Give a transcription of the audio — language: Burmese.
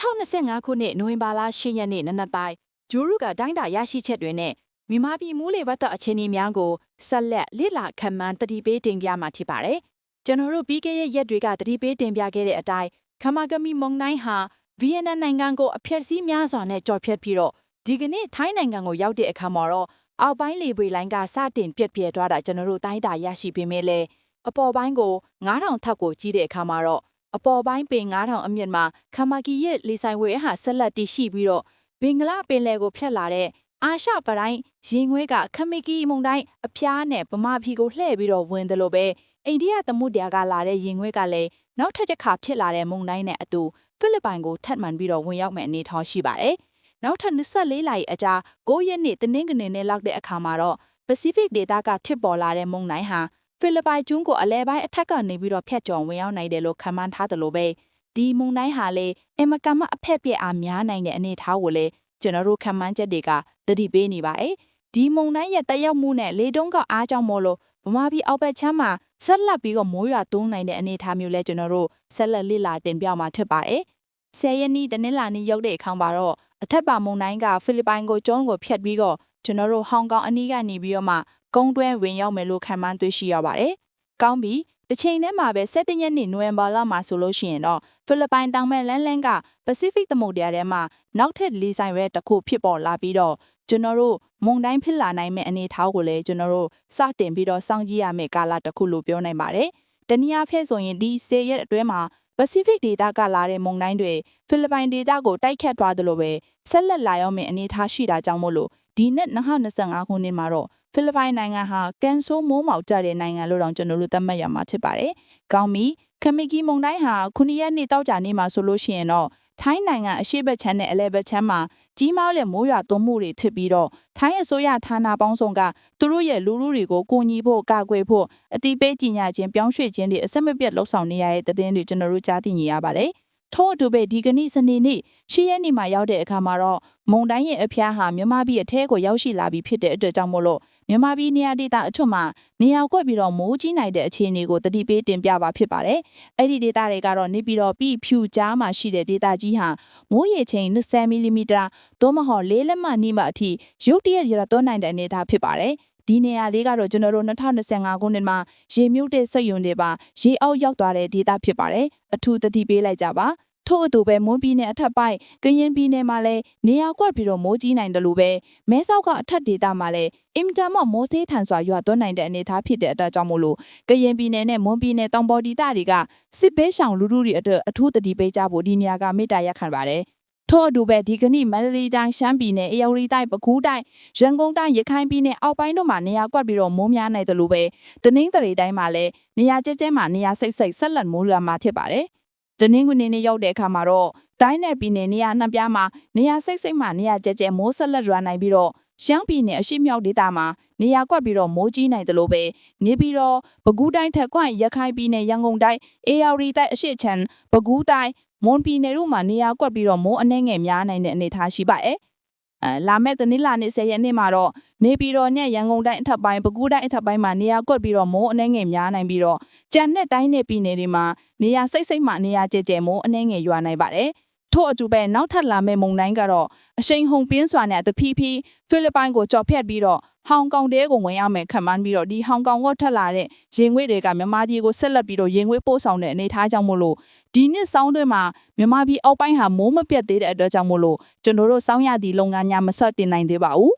2025ခုနှစ်နိုဝင်ဘာလ10ရက်နေ့နနက်ပိုင်းဂျူရုကတိုင်းတာရရှိချက်တွေနဲ့မြန်မာပြည်မူးလေဝတ္တအခြေအနေများကိုဆက်လက်လေ့လာခံမှန်းတတိပေးတင်ပြမှာဖြစ်ပါတယ်။ကျွန်တော်တို့ပြီးခဲ့တဲ့ရက်တွေကတတိပေးတင်ပြခဲ့တဲ့အတိုင်းခမာဂမီမုန်တိုင်းဟာဗီယက်နမ်နိုင်ငံကိုအဖျက်ဆီးများစွာနဲ့ကြော်ဖြတ်ပြီးတော့ဒီကနေ့ထိုင်းနိုင်ငံကိုရောက်တဲ့အခါမှာတော့အောက်ပိုင်းလေပွေလိုင်းကစတင်ပြက်ပြဲသွားတာကျွန်တော်တို့တိုင်းတာရရှိပေမဲ့လည်းအပေါ်ပိုင်းကို9000ထပ်ကိုကြီးတဲ့အခါမှာတော့ အပေါ်ပိုင်းပင်9000အမြင့်မှာခမာကီရဲ့လေဆိုင်ဝဲဟာဆက်လက်တည်ရှိပြီးတော့ဘင်္ဂလားပင်လယ်ကိုဖြတ်လာတဲ့အာရှပတိုင်းရင်ငွေးကခမီကီမုန်တိုင်းအဖျားနဲ့ဗမာပြည်ကိုလှည့်ပြီးတော့ဝင်တယ်လို့ပဲအိန္ဒိယသမုဒ္ဒရာကလာတဲ့ရင်ငွေးကလည်းနောက်ထပ်တစ်ခါဖြစ်လာတဲ့မုန်တိုင်းနဲ့အတူဖိလစ်ပိုင်ကိုထပ်မံပြီးတော့ဝင်ရောက်မဲ့အနေထားရှိပါတယ်။နောက်ထပ်24လအကြာ9ရက်နေ့တနင်္ဂနွေနေ့လောက်တဲ့အခါမှာတော့ Pacific Data ကထစ်ပေါ်လာတဲ့မုန်တိုင်းဟာ ဖိလစ်ပိုင်ကျွန်းကိုအလဲပိုင်းအထက်ကနေပြီးတော့ဖျက်ကျော်ဝင်ရောက်နိုင်တယ်လို့ခန့်မှန်းထားတယ်လို့ပဲဒီမုန်တိုင်းဟာလေအမကမအဖက်ပြက်အားများနိုင်တဲ့အနေအထားကိုလေကျွန်တော်တို့ခန့်မှန်းချက်တွေကတတိပေးနေပါတယ်ဒီမုန်တိုင်းရဲ့တက်ရောက်မှုနဲ့လေတုံးကအားကြောင့်မို့လို့ဗမာပြည်အောက်ဘက်ချမ်းမှာဆက်လက်ပြီးတော့မိုးရွာသွန်းနိုင်တဲ့အနေအထားမျိုးလဲကျွန်တော်တို့ဆက်လက်လေ့လာတင်ပြမှာဖြစ်ပါတယ်ဆယ်ရက်နေ့တနင်္လာနေ့ရောက်တဲ့အခါမှာတော့အထက်ပါမုန်တိုင်းကဖိလစ်ပိုင်ကိုကျွန်းကိုဖျက်ပြီးတော့ ကျွန်တော်တို့ဟောင်ကောင်အနီးကနေပြီးတော့မှကုန်းတွဲဝင်ရောက်မယ်လို့ခန့်မှန်းတွေ့ရှိရပါတယ်။ကောင်းပြီတစ်ချိန်တည်းမှာပဲ17ရက်နေ့နိုဝင်ဘာလမှာဆိုလို့ရှိရင်တော့ဖိလစ်ပိုင်တောင်မဲ့လန်းလန်းကပစိဖိတ်သမုဒ္ဒရာထဲမှာနောက်ထပ်လေးဆိုင်ရဲတစ်ခုဖြစ်ပေါ်လာပြီးတော့ကျွန်တော်တို့မုန်တိုင်းဖြစ်လာနိုင်မယ့်အနေအထားကိုလည်းကျွန်တော်တို့စတင်ပြီးတော့စောင့်ကြည့်ရမယ့်ကာလတစ်ခုလို့ပြောနိုင်ပါတယ်။တနည်းအားဖြင့်ဆိုရင်ဒီ10ရက်အတွင်းမှာ Pacific Data ကလာတဲ့မုန်တိုင်းတွေဖိလစ်ပိုင် Data ကိုတိုက်ခတ်သွားသလိုပဲဆက်လက်လာရောက်မယ့်အနေအထားရှိတာကြောင့်မို့လို့ ဒီနှစ်2025ခုနှစ်မှာတော့ဖိလစ်ပိုင်နိုင်ငံဟာကန်ဆိုးမိုးမောက်ကြတဲ့နိုင်ငံလို့တောင်ကျွန်တော်တို့သတ်မှတ်ရမှာဖြစ်ပါတယ်။ကောင်းပြီခမီကီမုန်တိုင်းဟာခုနှစ်ရက်နေ့တောက်ကြနေမှာဆိုလို့ရှိရင်တော့ထိုင်းနိုင်ငံအရှေ့ဘက်ခြမ်းနဲ့အလဲဘက်ခြမ်းမှာကြီးမားတဲ့မိုးရွာသွန်းမှုတွေဖြစ်ပြီးတော့ထိုင်းအစိုးရဌာနပေါင်းစုံကသူတို့ရဲ့လူလူတွေကိုကိုညီဖို့ကာကွယ်ဖို့အတိပေးကြီးညာခြင်းပြောင်းရွှေ့ခြင်းတွေအဆက်မပြတ်လှုပ်ဆောင်နေရတဲ့သတင်းတွေကျွန်တော်တို့ကြားသိနေရပါတယ်။ ထို့အတူပဲဒီကနေ့စနေနေ့ရှီရက်နေ့မှာရောက်တဲ့အခါမှာတော့မုံတိုင်းရဲ့အဖျားဟာမြန်မာပြည်အထဲကိုရောက်ရှိလာပြီဖြစ်တဲ့အတွက်ကြောင့်မို့လို့မြန်မာပြည်နေရာဒေသအချို့မှာနေရာကွက်ပြီးတော့မိုးကြီးနိုင်တဲ့အခြေအနေကိုတတိပေးတင်ပြပါဖြစ်ပါတယ်။အဲ့ဒီဒေသတွေကတော့နေပြီးတော့ပြည်ဖြူကြားမှာရှိတဲ့ဒေသကြီးဟာမိုးရေချိန်20မီလီမီတာသို့မဟုတ်၄လက်မနီးမှအထိရုတ်တရက်ရတော့သွန်းနိုင်တဲ့အနေအထားဖြစ်ပါတယ်။ ဒီနေရာလေးကတော့ကျွန်တော်တို့2025ခုနှစ်မှာရေမြုပ်တဲ့စက်ယုံတွေပါရေအောက်ရောက်သွားတဲ့ဒေသဖြစ်ပါတယ်။အထူးတတိပေးလိုက်ကြပါ။ထို့အတူပဲမွန်ပြည်နယ်အထက်ပိုင်းကရင်ပြည်နယ်မှာလည်းနေရာကွက်ပြီးတော့မိုးကြီးနိုင်တယ်လို့ပဲမဲဆောက်ကအထက်ဒေသမှာလည်းအင်ဂျမ်မမိုးသေးထန်စွာရွာသွန်းနိုင်တဲ့အနေအထားဖြစ်တဲ့အတွက်ကြောင့်မို့လို့ကရင်ပြည်နယ်နဲ့မွန်ပြည်နယ်တောင်ပေါ်ဒေသတွေကစစ်ဘေးရှောင်လူထုတွေအတွက်အထူးတတိပေးကြဖို့ဒီနေရာကမေတ္တာရက်ခံပါတယ် ထို့အတူပဲဒီကနေ့မန္တလေးတိုင်းရှမ်းပြည်နယ်အေရဝတီတိုင်းပဲခူးတိုင်းရန်ကုန်တိုင်းရခိုင်ပြည်နယ်အောက်ပိုင်းတို့မှာနေရာကွက်ပြီးတော့မိုးများနိုင်တယ်လို့ပဲတနင်္သာရီတိုင်းမှာလည်းနေရာကျဲကျဲမှာနေရာစိတ်စိတ်ဆက်လက်မိုးရွာမှာဖြစ်ပါတယ်တနင်္ဂနွေနေ့ရောက်တဲ့အခါမှာတော့တိုင်းနယ်ပြည်နယ်နေရာနှစ်ပြားမှာနေရာစိတ်စိတ်မှနေရာကျဲကျဲမိုးဆက်လက်ရွာနိုင်ပြီးတော့ရှမ်းပြည်နယ်အရှိမြောက်ဒေသမှာနေရာကွက်ပြီးတော့မိုးကြီးနိုင်တယ်လို့ပဲနေပြီးတော့ပဲခူးတိုင်းထက်ကွန့်ရခိုင်ပြည်နယ်ရန်ကုန်တိုင်းအေရဝတီတိုင်းအရှိချမ်းပဲခူးတိုင်း မွန်ပြည်နယ်တို့မှာနေရာကွက်ပြီးတော့မိုးအနှဲငယ်များနိုင်တဲ့အနေအထားရှိပါရဲ့အဲလာမဲ့တနင်္လာနေ့10ရက်နေ့မှာတော့နေပြည်တော်နဲ့ရန်ကုန်တိုင်းအထက်ပိုင်းပဲခူးတိုင်းအထက်ပိုင်းမှာနေရာကွက်ပြီးတော့မိုးအနှဲငယ်များနိုင်ပြီးတော့ကြံတဲ့တိုင်းနယ်ပြည်နယ်တွေမှာနေရာစိတ်စိတ်မှနေရာကျဲကျဲမိုးအနှဲငယ်ရွာနိုင်ပါတယ် ထို့အတူပဲနောက်ထပ်လာမယ့်မုန်တိုင်းကတော့အရှိန်ဟုန်ပြင်းစွာနဲ့တဖြည်းဖြည်းဖိလစ်ပိုင်ကိုကြော်ဖြတ်ပြီးတော့ဟောင်ကောင်တဲကိုဝင်ရောက်မယ်ခံမှန်းပြီးတော့ဒီဟောင်ကောင်ကထက်လာတဲ့ရင်ငွေတွေကမြန်မာပြည်ကိုဆက်လက်ပြီးတော့ရင်ငွေပို့ဆောင်တဲ့အနေအထားကြောင့်မို့လို့ဒီနှစ်ဆောင်းတွင်းမှာမြန်မာပြည်အောက်ပိုင်းဟာမိုးမပြတ်သေးတဲ့အတွက်ကြောင့်မို့လို့ကျွန်တော်တို့စောင်းရသည့်လုပ်ငန်းများမဆက်တင်နိုင်သေးပါဘူး